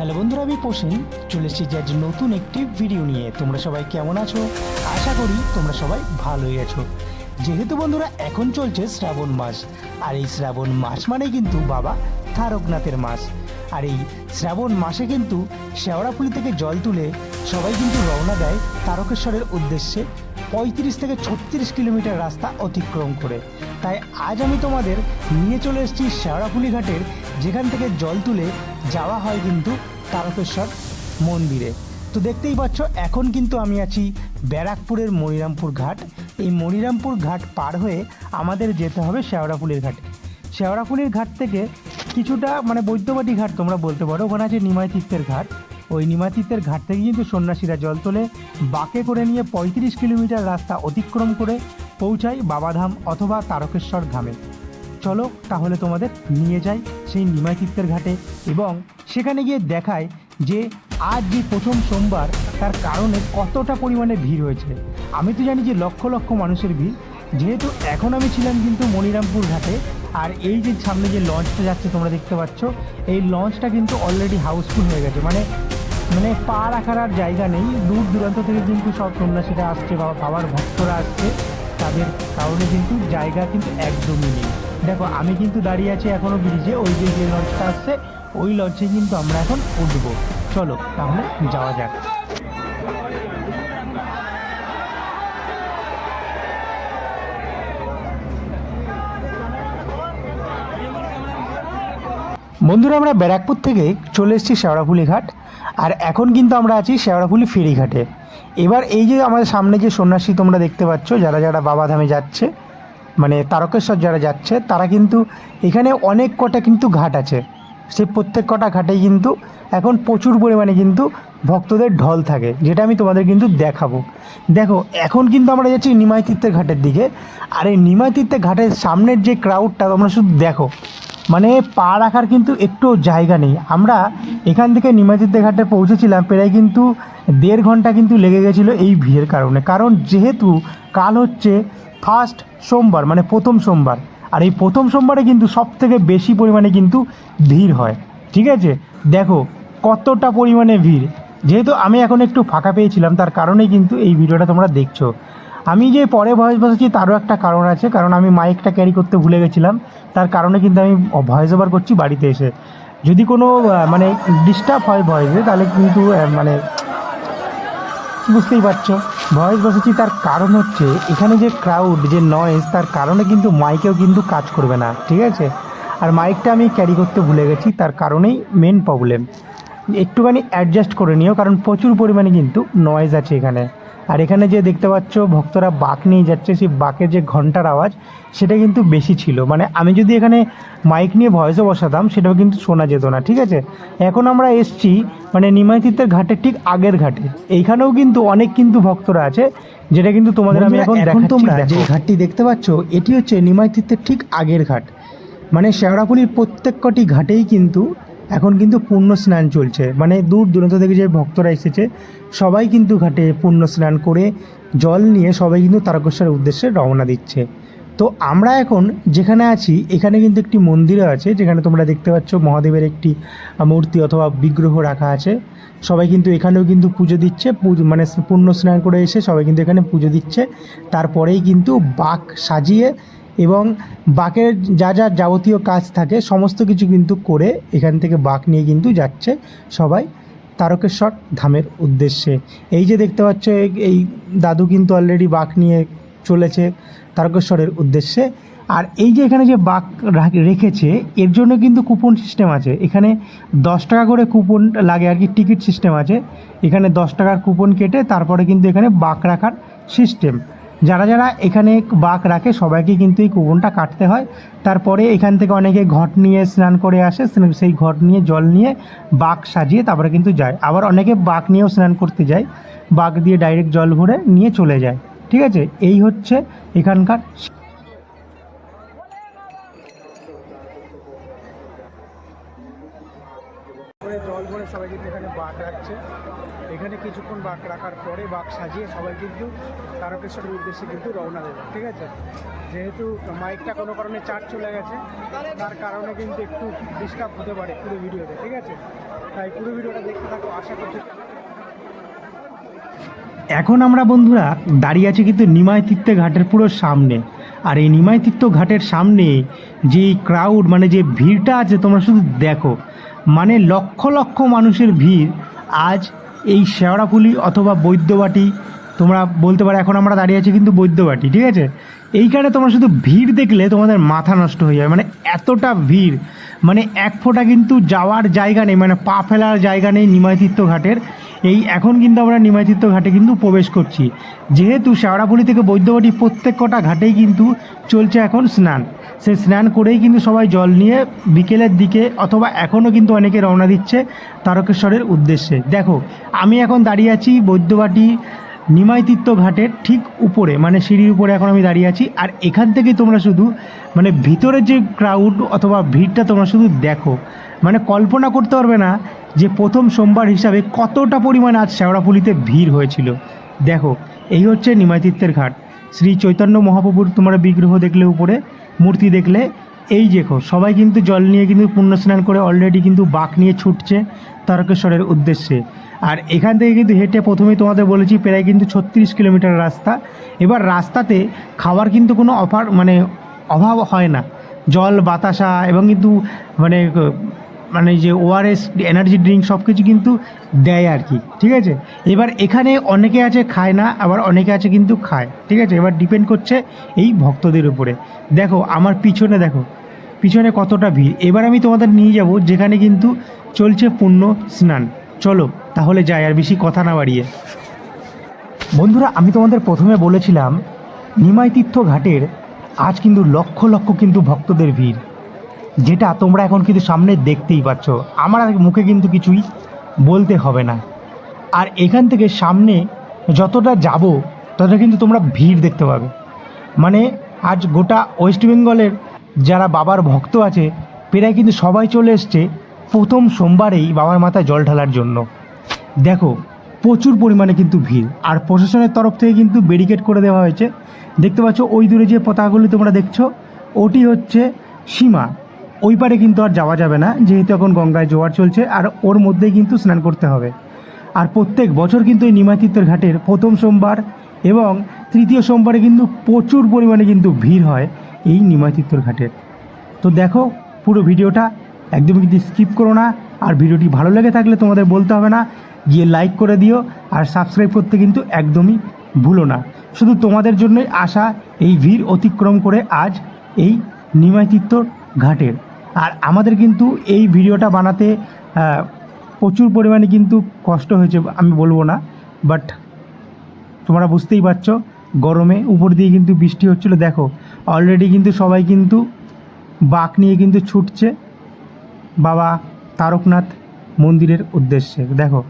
Hello বন্ধুরা, আমি পোষেন চলে এসেছি আজ নতুন একটি ভিডিও নিয়ে। তোমরা সবাই কেমন আছো? আশা করি তোমরা সবাই ভালোই আছো। যেহেতু বন্ধুরা, এখন চলছে শ্রাবণ মাস। আর এই শ্রাবণ মাস মানে কিন্তু বাবা তারকনাথের মাস। আর এই শ্রাবণ মাসে কিন্তু শেওড়াফুলি থেকে জল তুলে সবাই কিন্তু রওনা দেয় তারকেশ্বরের উদ্দেশ্যে পঁয়ত্রিশ থেকে ছত্রিশ কিলোমিটার রাস্তা অতিক্রম করে। তাই আজ আমি তোমাদের নিয়ে চলে এসেছি শেওড়াফুলি ঘাটের যেখান থেকে জল তুলে যাওয়া হয় কিন্তু তারকেশ্বর মন্দিরে। তো দেখতেই পাচ্ছ, এখন কিন্তু আমি আছি ব্যারাকপুরের মনিরামপুর ঘাট। এই মনিরামপুর ঘাট পার হয়ে আমাদের যেতে হবে শেওড়াফুলির ঘাটে। শেওড়াফুলির ঘাট থেকে কিছুটা মানে বৈদ্যবাটি ঘাট তোমরা বলতে পারো, ওখানে আছে নিমাই তীর্থের ঘাট। ওই নিমাই তীর্থের ঘাট থেকে কিন্তু সন্ন্যাসীরা জল তোলে, বাঁকে করে নিয়ে পঁয়ত্রিশ কিলোমিটার রাস্তা অতিক্রম করে পৌঁছায় বাবাধাম অথবা তারকেশ্বর ধামে। চলো তাহলে তোমাদের নিয়ে যাই সেই নিমাই ঘাটে। এবং সেখানে গিয়ে দেখায় যে আজ যে প্রথম সোমবার, তার কারণে কতটা পরিমাণে ভিড় হয়েছে। আমি তো জানি যে লক্ষ লক্ষ মানুষের ভিড়। যেহেতু এখন আমি ছিলাম কিন্তু মনিরামপুর ঘাটে, আর এই যে সামনে যে লঞ্চটা যাচ্ছে তোমরা দেখতে পাচ্ছ, এই লঞ্চটা কিন্তু অলরেডি হাউসফুল হয়ে গেছে। মানে মানে পা রাখার আর জায়গা নেই। দূর দূরান্ত থেকে কিন্তু সব সন্ন্যাসীরা আসছে বা বাবার ভক্তরা আসছে। তাদের কারণে কিন্তু জায়গা কিন্তু একদমই নেই। দেখো, আমি কিন্তু দাঁড়িয়ে আছি এখনও ব্রিজে, ওই যে যে লঞ্চটা আসছে, ওই লঞ্চে কিন্তু আমরা এখন উঠবো। চলো, তাহলে যাওয়া যাক। বন্ধুরা, আমরা ব্যারাকপুর থেকে চলে এসেছি শেওড়াফুলি ঘাট, আর এখন কিন্তু আমরা আছি শেওড়াফুলি ফেরিঘাটে। এবার এই যে আমাদের সামনে যে সন্ন্যাসী তোমরা দেখতে পাচ্ছ, যারা যারা বাবাধামে যাচ্ছে মানে তারকেশ্বর যারা যাচ্ছে, তারা কিন্তু এখানে অনেক কটা কিন্তু ঘাট আছে। সেই প্রত্যেক কটা ঘাটেই কিন্তু এখন প্রচুর পরিমাণে কিন্তু ভক্তদের ঢল থাকে, যেটা আমি তোমাদের কিন্তু দেখাবো। দেখো, এখন কিন্তু আমরা যাচ্ছি নিমাই তীর্থের ঘাটের দিকে। আর এই নিমাই তীর্থের ঘাটের সামনের যে ক্রাউডটা তোমরা শুধু দেখো মানে পা রাখার কিন্তু একটু জায়গা নেই। আমরা এখান থেকে নিমাতীর্থ ঘাটে পৌঁছেছিলাম, প্রায় কিন্তু দেড় ঘণ্টা কিন্তু লেগে গেছিল এই ভিড়ের কারণে। কারণ যেহেতু কাল হচ্ছে ফার্স্ট সোমবার মানে প্রথম সোমবার, আর এই প্রথম সোমবারে কিন্তু সব থেকে বেশি পরিমাণে কিন্তু ভিড় হয়। ঠিক আছে? দেখো, কতটা পরিমাণে ভিড়। যেহেতু আমি এখন একটু ফাঁকা পেয়েছিলাম, তার কারণেই কিন্তু এই ভিডিওটা তোমরা দেখছ। আমি যে পরে ভয়েস বসেছি তারও একটা কারণ আছে, কারণ আমি মাইকটা ক্যারি করতে ভুলে গেছিলাম। তার কারণে কিন্তু আমি ভয়েস ওভার করছি বাড়িতে এসে। যদি কোনো মানে ডিস্টার্ব হয় ভয়েসে তাহলে কিন্তু মানে বুঝতেই পারছ। ভয়েস বসেছি তার কারণ হচ্ছে, এখানে যে ক্রাউড যে নয়েজ তার কারণে কিন্তু মাইকেও কিন্তু কাজ করবে না, ঠিক আছে? আর মাইকটা আমি ক্যারি করতে ভুলে গেছি, তার কারণেই মেন প্রবলেম একটুখানি অ্যাডজাস্ট করে নিও, কারণ প্রচুর পরিমাণে কিন্তু নয়েজ আছে এখানে। আর এখানে যে দেখতে পাচ্ছ ভক্তরা বাঁক নিয়ে যাচ্ছে সেই বাঁকের যে ঘণ্টার আওয়াজ সেটা কিন্তু বেশি ছিল। মানে আমি যদি এখানে মাইক নিয়ে ভয়েসও বসাতাম সেটাও কিন্তু শোনা যেত না ঠিক আছে? এখন আমরা এসছি মানে নিমাইতীর্থের ঘাটের ঠিক আগের ঘাটে। এইখানেও কিন্তু অনেক কিন্তু ভক্তরা আছে যেটা কিন্তু তোমাদের আমি এখন এখন তোমরা যে ঘাটটি দেখতে পাচ্ছ এটি হচ্ছে নিমাইতীর্থের ঠিক আগের ঘাট। মানে শেওড়াপুলির প্রত্যেক কটি ঘাটেই কিন্তু এখন কিন্তু পূর্ণ স্নান চলছে। মানে দূর দূরান্ত থেকে যে ভক্তরা এসেছে, সবাই কিন্তু ঘাটে পূর্ণ স্নান করে জল নিয়ে সবাই কিন্তু তারকেশ্বরের উদ্দেশ্যে রওনা দিচ্ছে। তো আমরা এখন যেখানে আছি, এখানে কিন্তু একটি মন্দিরও আছে, যেখানে তোমরা দেখতে পাচ্ছ মহাদেবের একটি মূর্তি অথবা বিগ্রহ রাখা আছে। সবাই কিন্তু এখানেও কিন্তু পুজো দিচ্ছে মানে পূর্ণ স্নান করে এসে সবাই কিন্তু এখানে পুজো দিচ্ছে। তারপরেই কিন্তু বাঁক সাজিয়ে এবং বাঁকের যা যা যাবতীয় কাজ থাকে, সমস্ত কিছু কিন্তু করে এখান থেকে বাঁক নিয়ে কিন্তু যাচ্ছে সবাই তারকেশ্বর ধামের উদ্দেশ্যে। এই যে দেখতে পাচ্ছ, এই- দাদু কিন্তু অলরেডি বাঁক নিয়ে চলেছে তারকেশ্বরের উদ্দেশ্যে। আর এই যে এখানে যে বাঁক রাখ- রেখেছে, এর জন্য কিন্তু কুপন সিস্টেম আছে। এখানে দশ টাকা করে কুপন লাগে আর কি টিকিট সিস্টেম আছে। এখানে দশ টাকার কুপন কেটে তারপরে কিন্তু এখানে বাঁক রাখার সিস্টেম যারা যারা এখানে বাঘ রাখে, সবাইকে কিন্তু এই কুপনটা কাটতে হয়। তারপরে এখান থেকে অনেকে ঘট নিয়ে স্নান করে আসে সেই ঘট নিয়ে, জল নিয়ে বাঘ সাজিয়ে তারপরে কিন্তু যায়। আবার অনেকে বাঘ নিয়েও স্নান করতে যায়, বাঘ দিয়ে ডাইরেক্ট জল ভরে নিয়ে চলে যায়। ঠিক আছে? এই হচ্ছে এখানকার করে জল ভরে সবাই কিন্তু এখানে বাঁক রাখছে। এখানে কিছুক্ষণ বাঁক রাখার পরে বাঁক সাজিয়ে সবাই কিন্তু তারকেশ্বরের উদ্দেশ্যে কিন্তু রওনা দেবে, ঠিক আছে? যেহেতু মাইকটা কোনো কারণে চার্জ চলে গেছে, তার কারণে কিন্তু একটু ডিস্টার্ব হতে পারে পুরো ভিডিওতে, ঠিক আছে? তাই পুরো ভিডিওটা দেখতে থাকো, আশা করছি এখন আমরা বন্ধুরা দাঁড়িয়ে আছি কিন্তু নিমাই তীর্থ ঘাটের পুরো সামনে। আর এই নিমাই তীর্থ ঘাটের সামনে যে ক্রাউড মানে যে ভিড়টা আছে, তোমরা শুধু দেখো। মানে লক্ষ লক্ষ মানুষের ভিড়। আজ এই শেওড়াফুলি অথবা বৈদ্যবাটি, তোমরা বলতে পারো এখন আমরা দাঁড়িয়ে আছি কিন্তু বৈদ্যবাটি, ঠিক আছে? এইখানে তোমরা শুধু ভিড় দেখলে তোমাদের মাথা নষ্ট হয়ে যাবে। মানে এতটা ভিড়। মানে এক ফোঁটা কিন্তু যাওয়ার জায়গা নেই মানে পা ফেলার জায়গা নেই নিমাইতীর্থ ঘাটের। এই এখন কিন্তু আমরা নিমাইতীর্থ ঘাটে কিন্তু প্রবেশ করছি। যেহেতু শেওড়াপুলি থেকে বৈদ্যবাটি প্রত্যেক কটা ঘাটেই কিন্তু চলছে এখন স্নান। সেই স্নান করেই কিন্তু সবাই জল নিয়ে বিকেলের দিকে অথবা এখনও কিন্তু অনেকে রওনা দিচ্ছে তারকেশ্বরের উদ্দেশ্যে। দেখো, আমি এখন দাঁড়িয়ে আছি বৈদ্যবাটি নিমাইতীর্থ ঘাটের ঠিক উপরে মানে সিঁড়ির উপরে এখন আমি দাঁড়িয়ে আছি। আর এখান থেকেই তোমরা শুধু মানে ভিতরের যে ক্রাউড অথবা ভিড়টা তোমরা শুধু দেখো মানে কল্পনা করতে পারবে না যে প্রথম সোমবার হিসাবে কতটা পরিমাণ আজ শেওড়াফুলিতে ভিড় হয়েছিল। দেখো, এই হচ্ছে নিমাইতীর্থের ঘাট। শ্রী চৈতন্য মহাপ্রভুর তোমরা বিগ্রহ দেখলে উপরে, মূর্তি দেখলে এই দেখো, সবাই কিন্তু জল নিয়ে কিন্তু পুণ্য স্নান করে অলরেডি কিন্তু বাঁক নিয়ে ছুটছে তারকেশ্বরের উদ্দেশ্যে। আর এখান থেকে কিন্তু হেঁটে প্রথমেই তোমাদের বলেছি প্রায় কিন্তু ছত্রিশ কিলোমিটার রাস্তা। এবার রাস্তাতে খাওয়ার কিন্তু কোনো অফার মানে অভাব হয় না। জল, বাতাসা এবং কিন্তু মানে মানে যে ওআরএস এনার্জি ড্রিঙ্ক সব কিছু কিন্তু দেয় আর কি, ঠিক আছে? এবার এখানে অনেকে আছে খায় না, আবার অনেকে আছে কিন্তু খায়, ঠিক আছে? এবার ডিপেন্ড করছে এই ভক্তদের উপরে। দেখো, আমার পিছনে দেখো, পিছনে কতটা ভিড়। এবার আমি তোমাদের নিয়ে যাব যেখানে কিন্তু চলছে পূর্ণ স্নান। চলো, তাহলে যাই, আর বেশি কথা না বাড়িয়ে। বন্ধুরা, আমি তোমাদের প্রথমে বলেছিলাম, নিমাই তীর্থ ঘাটের আজ কিন্তু লক্ষ লক্ষ কিন্তু ভক্তদের ভিড়। যেটা তোমরা এখন কিন্তু সামনে দেখতেই পাচ্ছ। আমার আর মুখে কিন্তু কিছুই বলতে হবে না। আর এখান থেকে সামনে যতটা যাব, ততটা কিন্তু তোমরা ভিড় দেখতে পাবে। মানে আজ গোটা ওয়েস্ট বেঙ্গলের যারা বাবার ভক্ত আছে, প্রায় কিন্তু সবাই চলে এসছে প্রথম সোমবারেই বাবার মাথায় জল ঢালার জন্য। দেখো, প্রচুর পরিমাণে কিন্তু ভিড়। আর প্রশাসনের তরফ থেকে কিন্তু ব্যারিকেড করে দেওয়া হয়েছে। দেখতে পাচ্ছ, ওই দূরে যে পতাকাগুলি তোমরা দেখছ, ওটি হচ্ছে সীমা। ওই পারে কিন্তু আর যাওয়া যাবে না, যেহেতু এখন গঙ্গায় জোয়ার চলছে আর ওর মধ্যেই কিন্তু স্নান করতে হবে। আর প্রত্যেক বছর কিন্তু এই নিমাতীর্থের ঘাটের প্রথম সোমবার এবং তৃতীয় সোমবারে কিন্তু প্রচুর পরিমাণে কিন্তু ভিড় হয় এই নিমাতীর্থর ঘাটের তো দেখো পুরো ভিডিওটা, একদমই কিন্তু স্কিপ করো না, আর ভিডিওটি ভালো লেগে থাকলে তোমাদের বলতে হবে না, গিয়ে লাইক করে দিও, আর সাবস্ক্রাইব করতে কিন্তু একদমই ভুলো না। শুধু তোমাদের জন্যই আসা এই ভিড় অতিক্রম করে আজ এই নিমাইতীর্থর ঘাটের। আর আমাদের কিন্তু এই ভিডিওটা বানাতে প্রচুর পরিমাণে কিন্তু কষ্ট হয়েছে, আমি বলব না বাট তোমরা বুঝতেই পারছ, গরমে উপর দিয়ে কিন্তু বৃষ্টি হচ্ছিল, দেখো অলরেডি কিন্তু সবাই কিন্তু বাঁক নিয়ে কিন্তু ছুটছে, বাবা তারকনাথ মন্দিরের উদ্দেশ্যে, দেখো